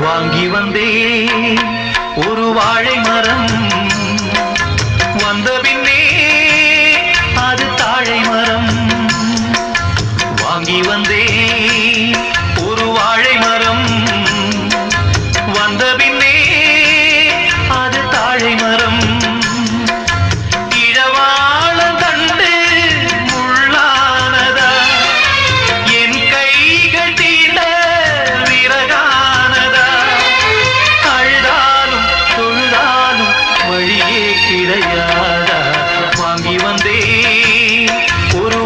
வாங்கி வந்தே ஒரு வாழை மரம் வந்த பின்னே அது தாழை மரம். வாங்கி வந்தே ஒரு